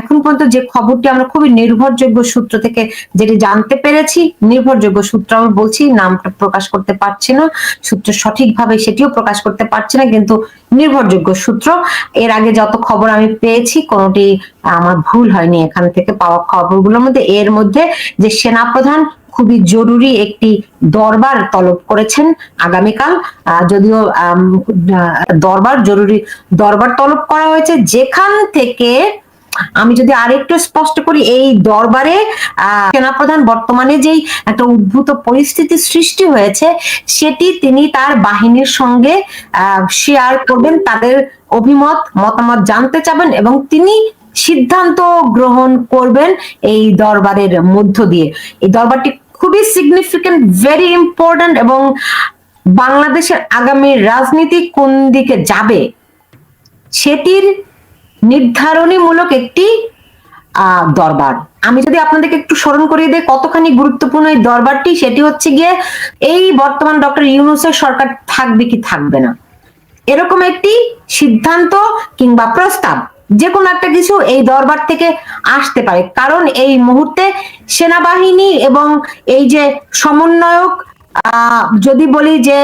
এখন পর্যন্ত যে খবরটি আমরা খুবই নির্ভরযোগ্য সূত্র থেকে যেটি জানতে পেরেছি, নির্ভরযোগ্য সূত্র আমি বলছি, নামটা প্রকাশ করতে পারছি না, সূত্র সঠিকভাবে সেটিও প্রকাশ করতে পারছি না, কিন্তু নির্ভরযোগ্য সূত্র। এর আগে যত খবর আমি পেয়েছি, কোনোটি আমার ভুল হয়নি এখান থেকে পাওয়া খবরগুলোর মধ্যে। এর মধ্যে যে সেনাপ্রধান খুবই জরুরি একটি দরবার তলব করেছেন আগামীকাল যদিও দরবার, জরুরি দরবার তলব করা হয়েছে, যেখান থেকে আমি যদি আরেকটু স্পষ্ট করি, এই দরবারে সেনাপ্রধান বর্তমানে যেই একটা উদ্ভূত পরিস্থিতি সৃষ্টি হয়েছে, সেটি তিনি তার বাহিনীর সঙ্গে শেয়ার করবেন, তাদের অভিমত, মতামত জানতে চাবেন এবং তিনি সিদ্ধান্ত গ্রহণ করবেন এই দরবারের মধ্য দিয়ে। এই দরবারটি খুবই সিগনিফিকেন্ট ভেরি ইম্পর্ট্যান্ট এবং বাংলাদেশের আগামী রাজনীতি কোন দিকে যাবে, সেটির নির্ধারণীমূলক একটি আহ, দরবার। আমি যদি আপনাদেরকে একটু স্মরণ করিয়ে দিই কতখানি গুরুত্বপূর্ণ এই দরবারটি সেটি হচ্ছে গিয়ে এই বর্তমান ডক্টর ইউনুসের সরকার থাকবে কি থাকবে না। এরকম একটি সিদ্ধান্ত কিংবা প্রস্তাব যে কোনো একটা কিছু এই দরবার থেকে আসতে পারে। কারণ এই মুহূর্তে সেনাবাহিনী এবং এই যে সমন্বয়ক যদি বলি যে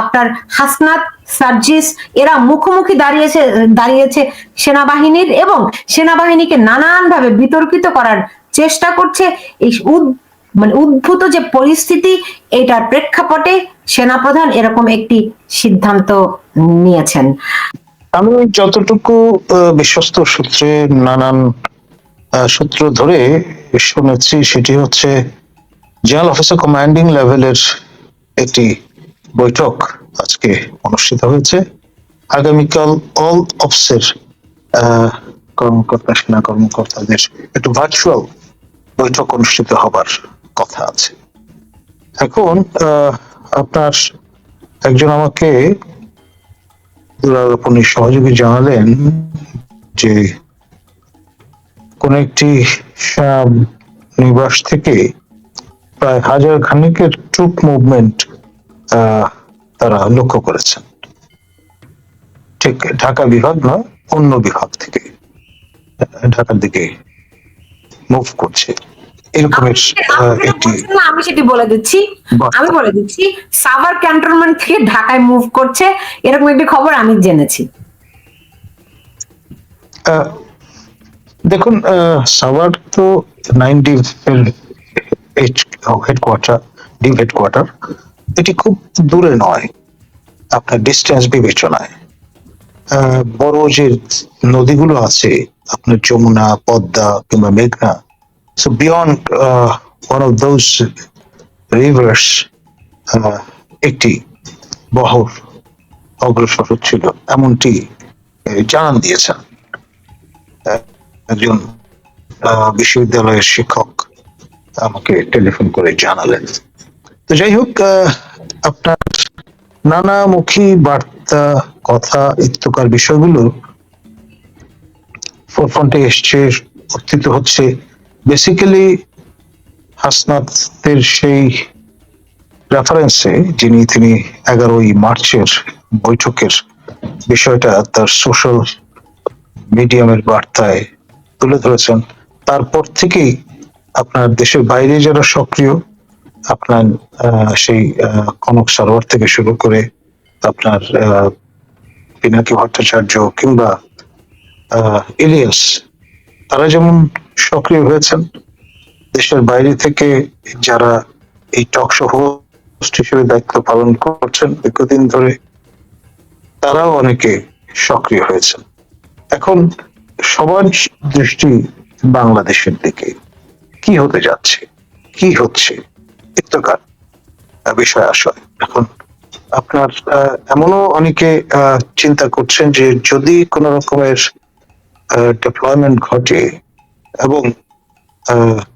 আপনার হাসনাত, সার্জিস, এরা মুখোমুখি দাঁড়িয়েছে দাঁড়িয়েছে সেনাবাহিনীর এবং সেনাবাহিনীকে নানানভাবে বিতর্কিত করার চেষ্টা করছে। এই মানে উদ্ভূত যে পরিস্থিতি, এটার প্রেক্ষাপটে সেনাপ্রধান এরকম একটি সিদ্ধান্ত নিয়েছেন। আমি যতটুকু বিশ্বস্ত সূত্রে নানান সূত্র ধরে শুনেছি, সেটি হচ্ছে জেনারেল অফিসার কমান্ডিং লেভেলের একটি বৈঠক আজকে অনুষ্ঠিত হয়েছে। আগামীকাল অল অফিসের কর্মকর্তা, সেনা কর্মকর্তাদের একটু ভার্চুয়াল বৈঠক অনুষ্ঠিত হবার কথা আছে। এখন আপনার একজন আমাকে দুরারোপণের সহযোগী জানালেন যে কোন একটি নিবাস থেকে প্রায় হাজার খানিকের ট্রুপ মুভমেন্ট তারা লক্ষ্য করেছেন। ঠিক ঢাকা বিভাগ নয় অন্য বিভাগ থেকে ঢাকার দিকে মুভ করছে। একটি আমি সেটি বলে দিচ্ছি। আমি বলে দিচ্ছি সাভার ক্যান্টনমেন্ট থেকে ঢাকায় মুভ করছে এরকম একটি খবর আমি জেনেছি। আহ, দেখুন আহ, সাভার তো nine div headquarter div headquarter এটি খুব দূরে নয়, আপনার ডিস্টেন্স বিবেচনায়। বড় যে নদীগুলো আছে, আপনার যমুনা, পদ্মা কিংবা মেঘনা so beyond one of those rivers একটি বহর অগ্রসর হচ্ছিল, এমনটি জানান দিয়েছেন। একজন বিশ্ববিদ্যালয়ের শিক্ষক আমাকে টেলিফোন করে জানালেন। তো যাই হোক আপনার নানামুখী বার্তা, কথা, ইত্যকার বিষয়গুলো ফোরফ্রন্টে এসছে, উত্থিত হচ্ছে। বেসিক্যালি হাসনাতের সেই রেফারেন্সে যিনি তিনি এগারোই মার্চের বৈঠকের বিষয়টা তার সোশ্যাল মিডিয়ামের বার্তায় তুলে ধরেছেন। তারপর থেকেই আপনার দেশের বাইরে যারা সক্রিয়, আপনার সেই কনক সারোয়ার থেকে শুরু করে আপনার পিনাকি ভট্টাচার্য কিংবা ইলিয়াস, তারা যেমন সক্রিয় হয়েছেন, দেশের বাইরে থেকে যারা এই টক হোস্ট হিসেবে দায়িত্ব পালন করছেন, দীর্ঘদিন ধরে তারাও অনেকে সক্রিয় হয়েছেন। এখন সবার দৃষ্টি বাংলাদেশের দিকে। কি হতে যাচ্ছে? কি হচ্ছে? ইত্যকার বিষয় আশয় এখন আপনার এমনও অনেকে চিন্তা করছেন যে যদি কোন রকমের ডেপ্লয়মেন্ট ঘটে এবং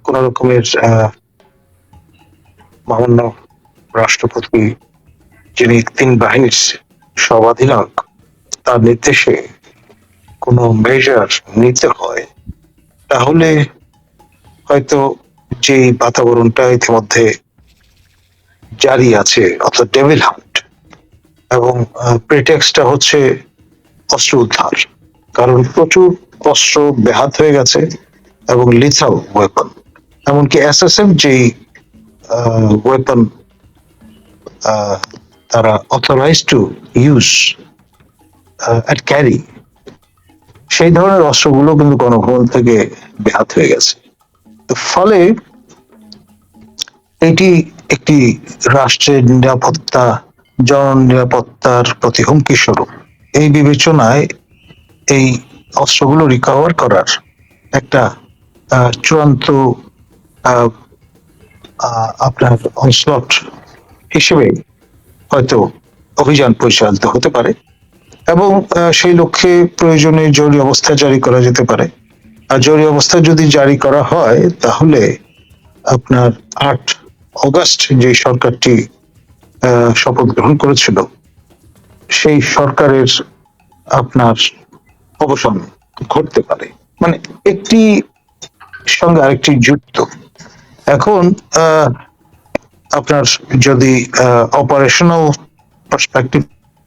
কোন রকমের মহামান্য রাষ্ট্রপতি যিনি তিন বাহিনীর সর্বাধিনায়ক, তার নির্দেশে কোনো মেজার নিতে হয়, তাহলে হয়তো যে বাতাবরণটা ইতিমধ্যে জারি আছে, অর্থাৎ ডেভিল হান্ট এবং প্রিটেক্সটা হচ্ছে অস্ত্র উদ্ধার। কারণ প্রচুর অস্ত্র বেহাত হয়ে গেছে এবং লিথাল ওয়েপন এমনকি এসএসএফ যেই ওয়েপন তারা authorise to use at carry সেই ধরনের অস্ত্রগুলো কিন্তু গণভবন থেকে বেহাত হয়ে গেছে। ফলে এটি একটি রাষ্ট্রের নিরাপত্তা জন নিরাপত্তার প্রতি হুমকি স্বরূপ। এই বিবেচনায় এই অস্ত্রগুলো রিকভার করার একটা চূড়ান্ত আপনার অনস্লট হিসেবে হয়তো অভিযান পরিচালিত হতে পারে এবং সেই লক্ষ্যে প্রয়োজনে জরুরি অবস্থা জারি করা যেতে পারে। জরুরি অবস্থা যদি জারি করা হয়, তাহলে আপনার আট অগস্ট যে সরকারটি শপথ গ্রহণ করেছিল, সেই সরকারের আপনার অবসান ঘটতে পারে। মানে একটি সঙ্গে আরেকটি যুক্ত। এখন আপনার যদি অপারেশনাল পার্সপেক্টিভ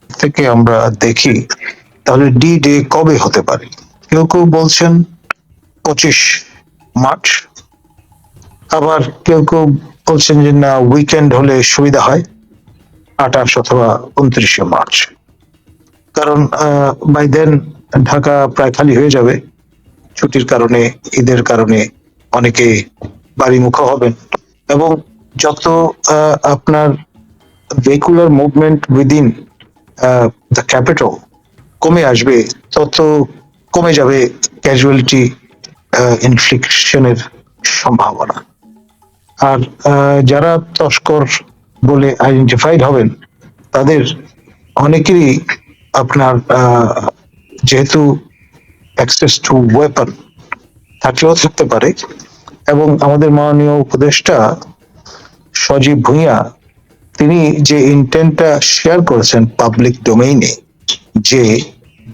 থেকে আমরা দেখি, তাহলে ডি ডে কবে হতে পারে? কেউ কেউ বলছেন পঁচিশ মার্চ। আবার কেউ কেউ বলছেন যে না উইকেন্ড হলে সুবিধা হয়, আঠাশ অথবা উনত্রিশে মার্চ। কারণ বাই দেন ঢাকা প্রায় খালি হয়ে যাবে। ছুটির কারণে, ঈদের কারণে অনেকে বাড়িমুখ হবেন। এবং যত আপনার vehicular movement within the capital কমে আসবে, তত কমে যাবে ক্যাজুয়ালিটি ইনফ্লিকশনের সম্ভাবনা। আর যারা তস্কর বলে আইডেন্টিফাইড হবেন, তাদের অনেকেরই আপনার যেহেতু অ্যাক্সেস টু ওয়েপন থাকলেও থাকতে পারে এবং আমাদের মাননীয় উপদেষ্টা সজীব ভুঁইয়া, তিনি যে ইন্টেন্টটা শেয়ার করেছেন পাবলিক ডোমেইনে যে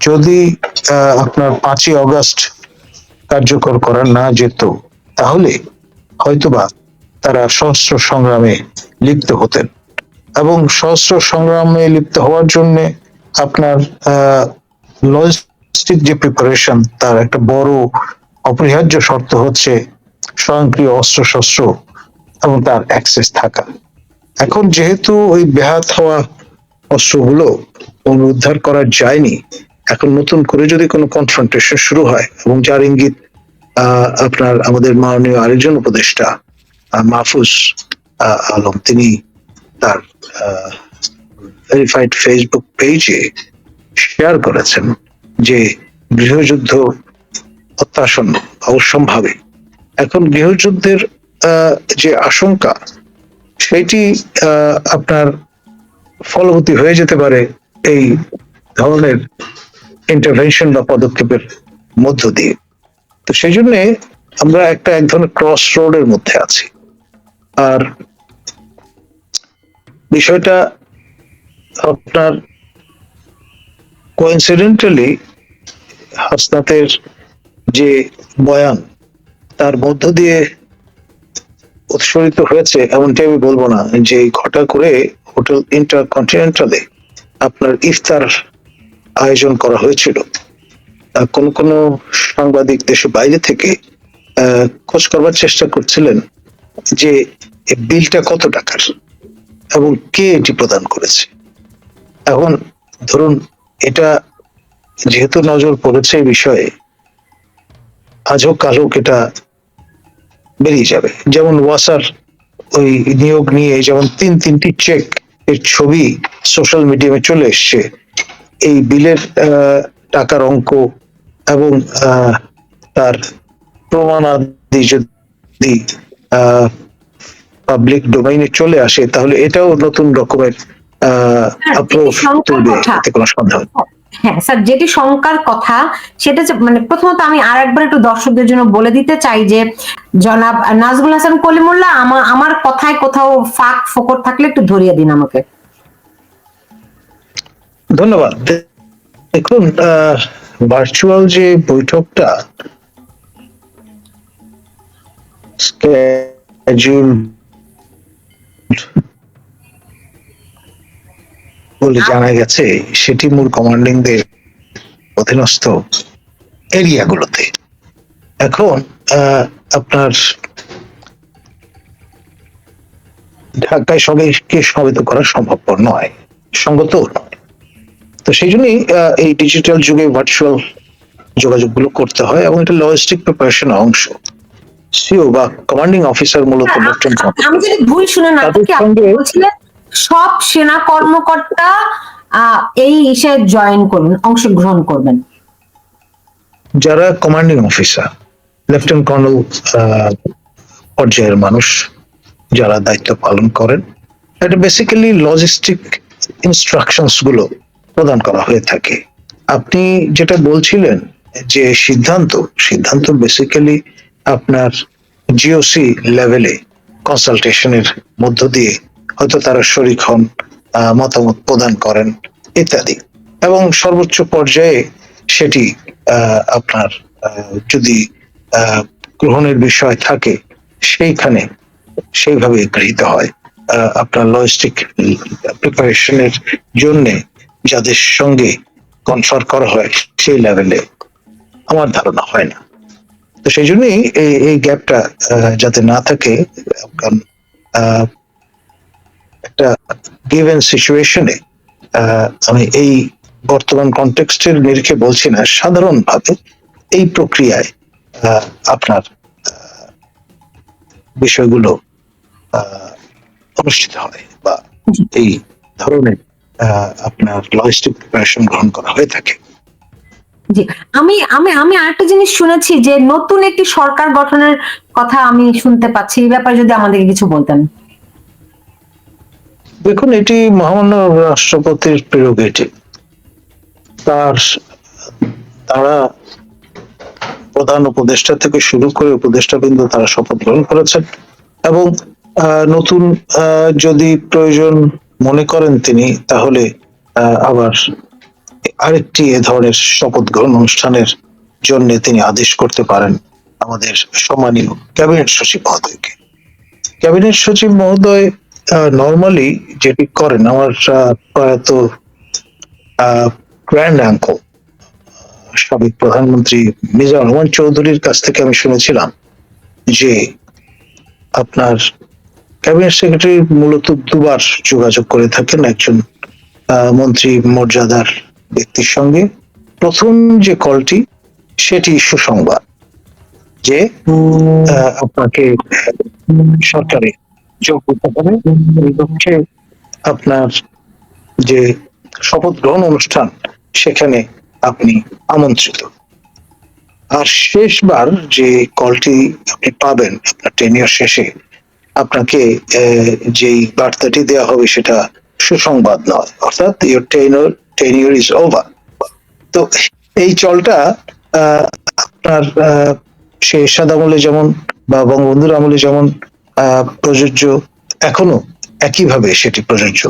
যদি আপনার পাঁচই অগস্ট কার্যকর করা না যেত, তাহলে হয়তোবা তারা সশস্ত্র সংগ্রামে লিপ্ত হতেন। এবং সশস্ত্র সংগ্রামে লিপ্ত হওয়ার জন্য আপনার লজিস্টিক যে প্রিপারেশন তার একটা বড় অপরিহার্য শর্ত হচ্ছে স্বয়ংক্রিয় অস্ত্র শস্ত্র এবং তার অ্যাক্সেস থাকা। এখন যেহেতু ওই বেহাত হওয়া অস্ত্রগুলো পুনরুদ্ধার করা যায়নি, এখন নতুন করে যদি কোনো কনফ্রন্টেশন শুরু হয় এবং যার ইঙ্গিত আপনার আমাদের মাননীয় আরেকজন উপদেষ্টা মাহফুজ আলম, তিনি তার ভেরিফাইড ফেসবুক পেজে শেয়ার করেছেন যে গৃহযুদ্ধ অত্যাসন্ন অবশ্যম্ভাবে এখন গৃহযুদ্ধের যে আশঙ্কা, সেটি আপনার ফলবতী হয়ে যেতে পারে এই ধরনের ইন্টারভেনশন বা পদক্ষেপের মধ্য দিয়ে। তো সেই জন্য আমরা একটা এক ধরনের ক্রস রোডের মধ্যে আছি। আর বিষয়টা আপনার কোইন্সিডেন্টালি হাসনাতের যে বয়ান, তার মধ্য দিয়ে উৎসরিত হয়েছে এমনটি আমি বলব না যে ঘটা করে হোটেল ইন্টারকন্টিনেন্টালে আপনার ইফতার আয়োজন করা হয়েছিল। কোন কোন সাংবাদিক দেশে বাইরে থেকে খোঁজ করবার চেষ্টা করছিলেন যে বিলটা কত টাকার এবং কে এটি প্রদান করেছে। এখন ধরুন, এটা যেহেতু নজর পড়েছে এই বিষয়ে, আজও হোক এটা বেরিয়ে যাবে। যেমন ওয়াসার ওই নিয়োগ নিয়ে যেমন তিন তিনটি চেক এর ছবি সোশ্যাল মিডিয়ামে চলে এসছে, এই বিলের টাকার অঙ্ক এবং তার প্রমাণাদি যদি পাবলিক ডোমাইনে চলে আসে তাহলে এটাও নতুন রকমের হ্যাঁ, তুলবে এতে কোনো সন্দেহ হ্যাঁ স্যার যেটি শঙ্কার কথা সেটা মানে প্রথমত আমি আর একবার একটু দর্শকদের জন্য বলে দিতে চাই যে জনাব নাজমুল হাসান কলিমুল্লাহ আমার আমার কথায় কোথাও ফাঁক ফোকর থাকলে একটু ধরিয়ে দিন আমাকে। ধন্যবাদ। দেখুন ভার্চুয়াল যে বৈঠকটা বলে জানা গেছে, সেটি মূল কমান্ডিংদের অধীনস্থ এরিয়াগুলোতে। এখন আপনার ঢাকায় সবাইকে সমবেত করা সম্ভবপর নয়। সঙ্গত নয় তো সেই জন্যই এই ডিজিটাল যুগে ভার্চুয়াল যোগাযোগগুলো করতে হয় এবং এটা লজিস্টিক প্রিপারেশন অংশ। সিও বা কমান্ডিং অফিসার মূলত লেফটেন্যান্ট আমি যদি ভুল শুনে না বলছিলেন সব সেনা কর্মকর্তা এই ইসে জয়েন করবেন অংশগ্রহণ করবেন। যারা কমান্ডিং অফিসার লেফটেন্যান্ট কর্নেল পর্যায়ের মানুষ যারা দায়িত্ব পালন করেন এটা বেসিক্যালি লজিস্টিক ইনস্ট্রাকশনসগুলো প্রদান করা হয়ে থাকে। আপনি যেটা বলছিলেন যে সিদ্ধান্ত সিদ্ধান্ত বেসিক্যালি আপনার জিওসি লেভেলে কনসালটেশনের মধ্য দিয়ে হয়তো তারা শরিক হন মতামত প্রদান করেন, ইত্যাদি। এবং সর্বোচ্চ পর্যায়ে সেটি আপনার যদি গ্রহণের বিষয় থাকে, সেইখানে সেইভাবে গৃহীত হয়। আপনার লজিস্টিক প্রিপারেশনের জন্য যাদের সঙ্গে কনফার করা হয়, সেই লেভেলে আমার ধারণা হয় না। তো সেই জন্যই এই এই গ্যাপটা যাতে না থাকে, কারণ একটা গিভেন সিচুয়েশনে আমি এই বর্তমান কনটেক্সটের নিরিখে বলছি না, সাধারণভাবে এই প্রক্রিয়ায় আপনার বিষয়গুলো অনুষ্ঠিত হয় বা এই ধরনের আপনার লজিস্টিক প্রিপারেশন গ্রহণ করা হয়ে থাকে। জি আমি আমি আমি আরেকটা জিনিস শুনেছি যে নতুন একটি সরকার গঠনের কথা আমি শুনতে পাচ্ছি এই ব্যাপারে যদি আমাদেরকে কিছু বলতেন। দেখুন এটি মহামান্য রাষ্ট্রপতির প্রেরোগেটিভ তার তারা প্রধান উপদেষ্টা থেকে শুরু করে উপদেষ্টা বিন্দু তারা শপথ গ্রহণ করেছেন। এবং আহ, নতুন আহ, যদি প্রয়োজন মনে করেন তিনি, তাহলে আবার আরেকটি এ ধরনের শপথ গ্রহণ অনুষ্ঠানের জন্য তিনি আদেশ করতে পারেন আমাদের সম্মানীয় ক্যাবিনেট সচিব মহোদয়কে। ক্যাবিনেট সচিব মহোদয় নর্মালি যেটি করেন, আমার প্রয়াত গ্র্যান্ড আঙ্কল সাবেক প্রধানমন্ত্রী মির্জা রহমান চৌধুরীর কাছ থেকে আমি শুনেছিলাম যে আপনার ক্যাবিনেট সেক্রেটারি মূলত দুবার যোগাযোগ করে থাকেন একজন মন্ত্রী মর্যাদার ব্যক্তির সঙ্গে। প্রথম যে কলটি, সেটি সুসংবাদ যে আপনাকে সরকারে যোগ করতে এই লক্ষ্যে আপনার যে শপথ গ্রহণ অনুষ্ঠান, সেখানে আপনি আমন্ত্রিত। আর শেষবার যে কলটি আপনি পাবেন আপনার টেনিয়র শেষে আপনাকে যেই বার্তাটি দেওয়া হবে সেটা সুসংবাদ নয়, অর্থাৎ your tenure tenure is over তো এই চলটা আপনার সে এরশাদ আমলে যেমন বা বঙ্গবন্ধুর আমলে যেমন প্রযোজ্য, এখনও একইভাবে সেটি প্রযোজ্য।